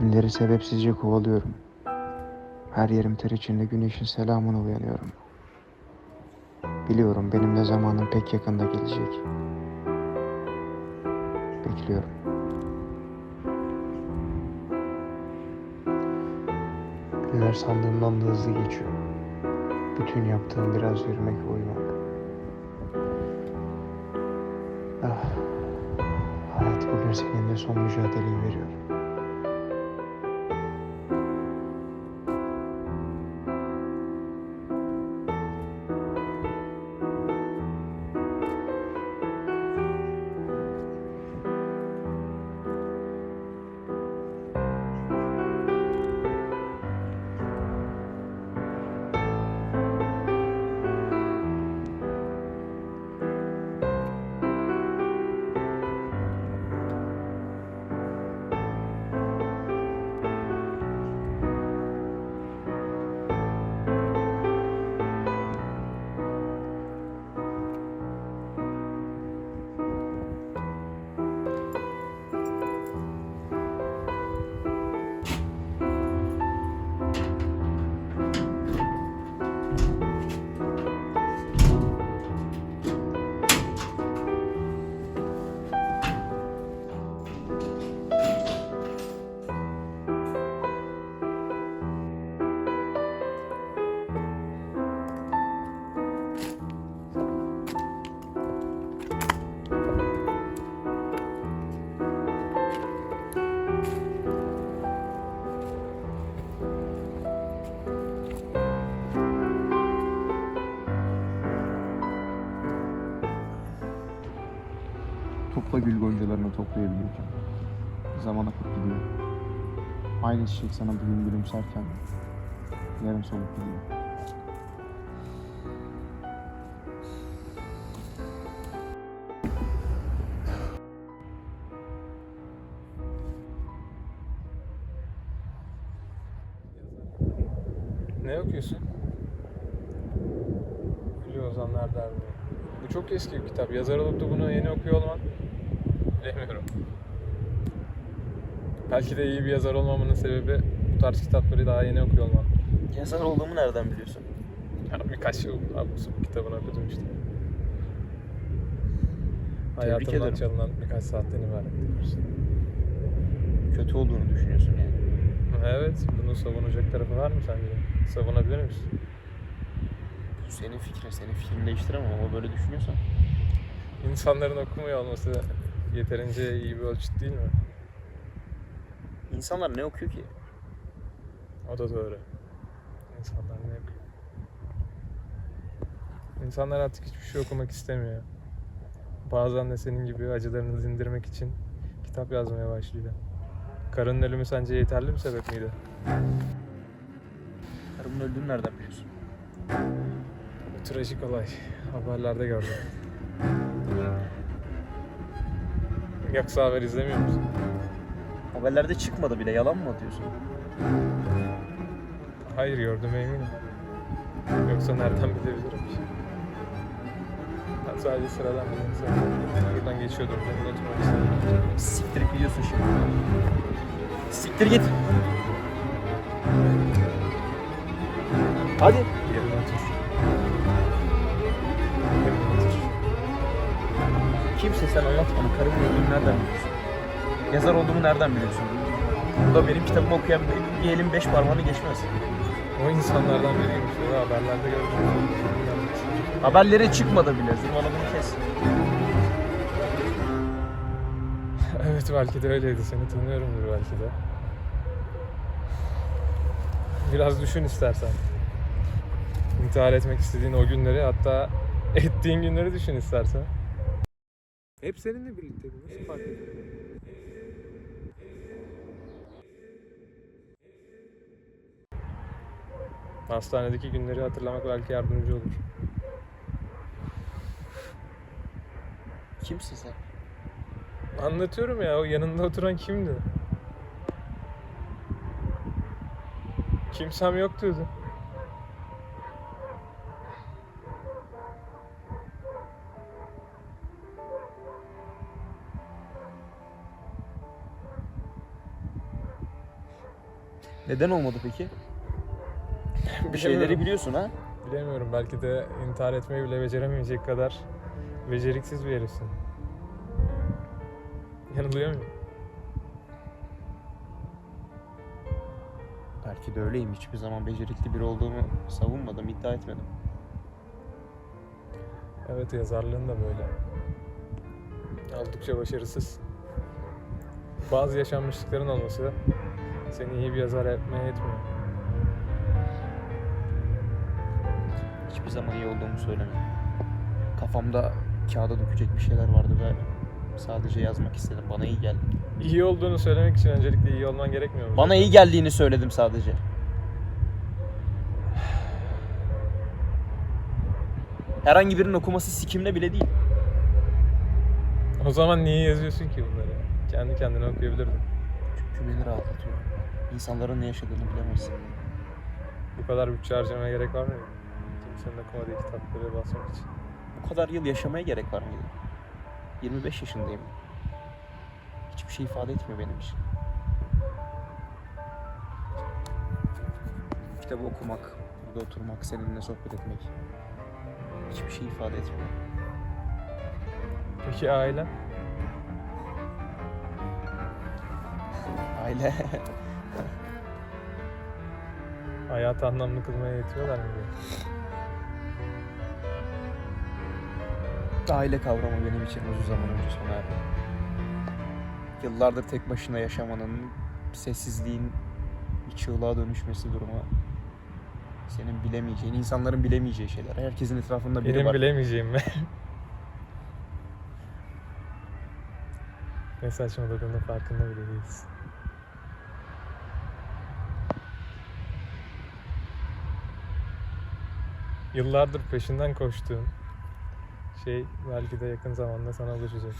Günleri sebepsizce kovalıyorum. Her yerim ter içinde güneşin selamına uyanıyorum. Biliyorum benim de zamanım pek yakında gelecek. Bekliyorum. Günler sandığımdan da hızlı geçiyor. Bütün yaptığım biraz yürümek ve uyumak. Ah, hayat bugün seninle son mücadeleyi veriyor. Gül goncalarını toplayabiliyorken zaman akıp gidiyor. Aynı çiçek sana bugün gülümserken yarın solup gidiyor. Ne okuyorsun? Gülü Ozanlar Derneği. Bu çok eski bir kitap. Yazar olup da bunu yeni okuyor olman bilemiyorum. Belki de iyi bir yazar olmamın sebebi bu tarz kitapları daha yeni okuyor olmam. Yazar olduğumu nereden biliyorsun? Ya birkaç yıl absürt kitabını okudum işte. Hayatımdan ederim. çalınan birkaç saatten ibaret diyorsun. Kötü olduğunu düşünüyorsun yani. Evet, bunu savunacak tarafı var mı sence? Savunabilir misin? Bu senin fikrin, senin fikrini değiştiremem ama böyle düşünüyorsan. İnsanların okumuyor olması yeterince iyi bir ölçüt değil mi? İnsanlar ne okuyor ki? O da doğru. İnsanlar ne yapıyor? İnsanlar artık hiçbir şey okumak istemiyor. Bazen de senin gibi acılarını dindirmek için kitap yazmaya başlıyor. Karının ölümü sence yeterli bir sebep miydi? Karımın öldüğünü nereden biliyorsun? Bu trajik olay. Haberlerde gördüm. Yoksa haber izlemiyor musun? Haberlerde çıkmadı bile yalan mı atıyorsun? Hayır gördüm eminim. Yoksa nereden bilebilirim ki? Ben sadece sıradan bir insanım. Buradan geçiyordum. Beni unutmak istedim. Siktirip gidiyorsun şimdi. Siktir git. Hadi. Kimsin sen anlat bana karımın öldüğünü nereden biliyorsun? Yazar olduğumu nereden biliyorsun? Burada benim kitabımı okuyan bir, bir elin beş parmağını geçmez. O insanlardan biriymiş. Da haberlerde gördüm. Haberlere çıkmadı bile. Zırvaladığını kes. Evet belki de öyleydi. Seni tanıyorumdur belki de. Biraz düşün istersen. İntihar etmek istediğin o günleri hatta ettiğin günleri düşün istersen. Hep seninle birlikte Nasıl fark ediyor? Hastanedeki günleri hatırlamak belki yardımcı olur. Kimsin sen? Anlatıyorum ya o yanında oturan kimdi? Kimsem yok diyordu. Neden olmadı peki? Bir şeyleri biliyorsun ha? Bilemiyorum belki de intihar etmeyi bile beceremeyecek kadar beceriksiz bir herifsin. Yanılıyor muyum? Belki de öyleyim. Hiçbir zaman becerikli biri olduğumu savunmadım, iddia etmedim. Evet yazarlığın da böyle. Oldukça başarısız. Bazı yaşanmışlıkların olması seni iyi bir yazar yapmaya yetmiyor. Hiçbir zaman iyi olduğumu söylemedim. Kafamda kağıda dökecek bir şeyler vardı ve sadece yazmak istedim. Bana iyi geldi. İyi olduğunu söylemek için öncelikle iyi olman gerekmiyor mu? Bana iyi geldiğini söyledim sadece. Herhangi birinin okuması sikimle bile değil. O zaman niye yazıyorsun ki bunları? Kendi kendine okuyabilirdin. Çünkü beni rahatlatıyor. İnsanların ne yaşadığını bilemezsin. Bu kadar bütçe harcamaya gerek var mı? Kimsenin okumadığı kitapları basmak için. Bu kadar yıl yaşamaya gerek var mıydı? 25 yaşındayım. Hiçbir şey ifade etmiyor benim için. Kitabı okumak, burada oturmak, seninle sohbet etmek. Hiçbir şey ifade etmiyor. Peki aile? Aile. Hayatı anlamlı kılmaya yetiyorlar mı? diye? Aile kavramı benim için uzun zaman önce sona erdi. Yıllardır tek başına yaşamanın, sessizliğin bir çığlığa dönüşmesi durumu. Senin bilemeyeceğin, insanların bilemeyeceği şeyler. Herkesin etrafında biri Benim var. bilemeyeceğim mi? ne saçmaladığının farkında bile değiliz. Yıllardır peşinden koştuğun şey belki de yakın zamanda sana ulaşacak.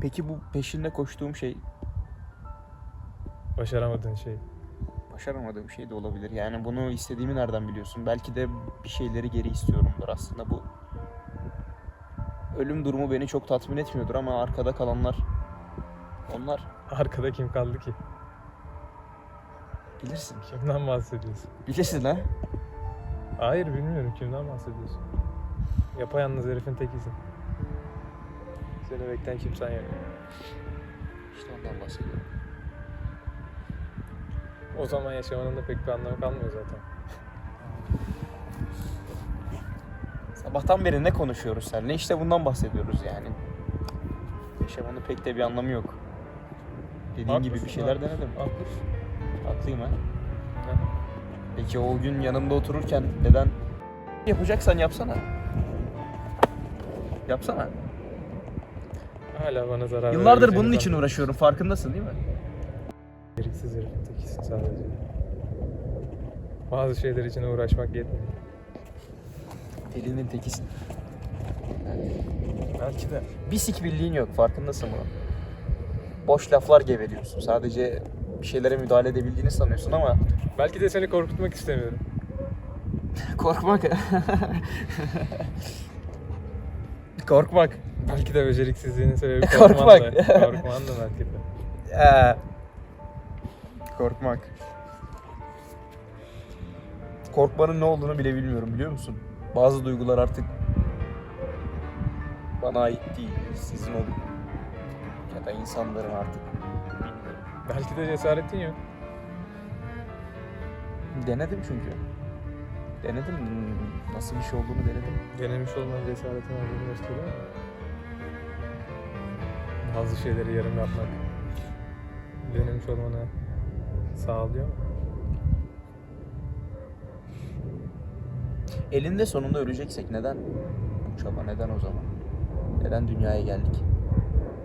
Peki bu peşinde koştuğum şey Başaramadığın şey. başaramadığım şey de olabilir. Yani bunu istediğimi nereden biliyorsun? Belki de bir şeyleri geri istiyorumdur aslında. Bu ölüm durumu beni çok tatmin etmiyordur ama arkada kalanlar onlar Arkada kim kaldı ki? Bilirsin. Kimden bahsediyorsun? Bilirsin ha? Hayır bilmiyorum kimden bahsediyorsun. Yapayalnız herifin tekisin. Seni bekleyen kimsen yok. İşte ondan bahsediyorum. O zaman yaşamanın da pek bir anlamı kalmıyor zaten. Sabahtan beri ne konuşuyoruz seninle? İşte bundan bahsediyoruz yani. Yaşamanın pek de bir anlamı yok. Dediğin gibi bir şeyler haklısın, denedim. Haklısın. Haklıyım ha. Peki o gün yanımda otururken neden yapacaksan yapsana. Yapsana. Hala bana zarar Yıllardır bunun için sanmıyorum. uğraşıyorum. Farkındasın değil mi? Gereksiz herifin tekisin sadece. Bazı şeyler için uğraşmak yetmiyor. Delinin tekisin. Belki de. Bir sik bildiğin yok. Farkındasın bunun. Boş laflar geveliyorsun. Sadece bir şeylere müdahale edebildiğini sanıyorsun ama Belki de seni korkutmak istemiyorum. korkmak. korkmak. Belki de beceriksizliğinin sebebi Korkmak. korkman da. Korkman da belki de. Ee, korkmak. Korkmanın ne olduğunu bile bilmiyorum biliyor musun? Bazı duygular artık bana ait değil. Sizin olun. Ya da insanların artık. Belki de cesaretin yok. Denedim çünkü. Denedim. Nasıl bir şey olduğunu denedim. Denemiş olman cesaretin olduğunu gösteriyor mu? Bazı şeyleri yarım yapmak denemiş olmanı sağlıyor mu? Elinde sonunda öleceksek neden bu çaba? Neden o zaman? Neden dünyaya geldik?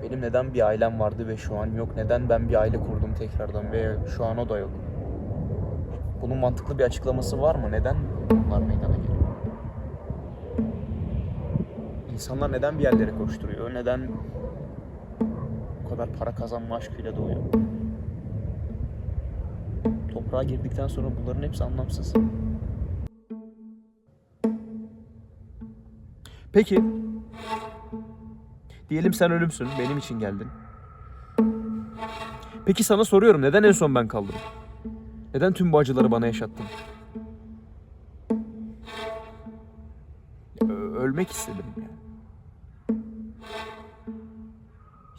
Benim neden bir ailem vardı ve şu an yok? Neden ben bir aile kurdum tekrardan ve şu an o da yok? Bunun mantıklı bir açıklaması var mı? Neden bunlar meydana geliyor? İnsanlar neden bir yerlere koşturuyor? Neden bu kadar para kazanma aşkıyla doğuyor? Toprağa girdikten sonra bunların hepsi anlamsız. Peki. Diyelim sen ölümsün, benim için geldin. Peki sana soruyorum neden en son ben kaldım? Neden tüm bu acıları bana yaşattın? Ö- ölmek istedim yani.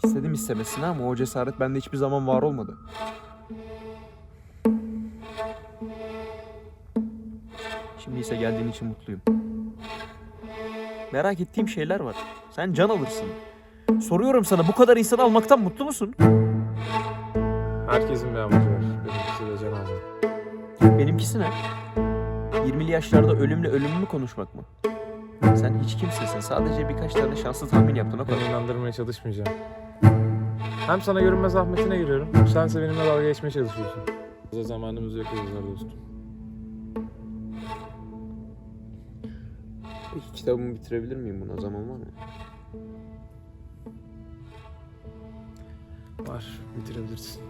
İstedim istemesine ama o cesaret bende hiçbir zaman var olmadı. Şimdi ise geldiğin için mutluyum. Merak ettiğim şeyler var. Sen can alırsın. Soruyorum sana bu kadar insan almaktan mutlu musun? Herkesin bir amacı var. Benimkisi de can almak. Benimkisi ne? 20'li yaşlarda ölümle ölümümü konuşmak mı? Sen hiç kimsesin. Sadece birkaç tane şanslı tahmin yaptın o kadar. Seni inandırmaya çalışmayacağım. Hem sana görünmez zahmetine giriyorum. Sense benimle dalga geçmeye çalışıyorsun. Fazla zamanımız yok yazar dostum. Peki kitabımı bitirebilir miyim buna zaman var mı? Var. Bitirebilirsin.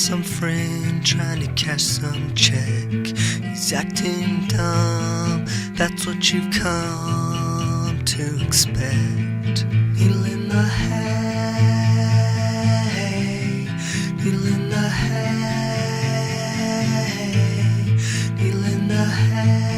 Some friend, trying to cash some check. He's acting dumb, that's what you've come to expect. Needle in the hay, needle in the hay, needle in the hay.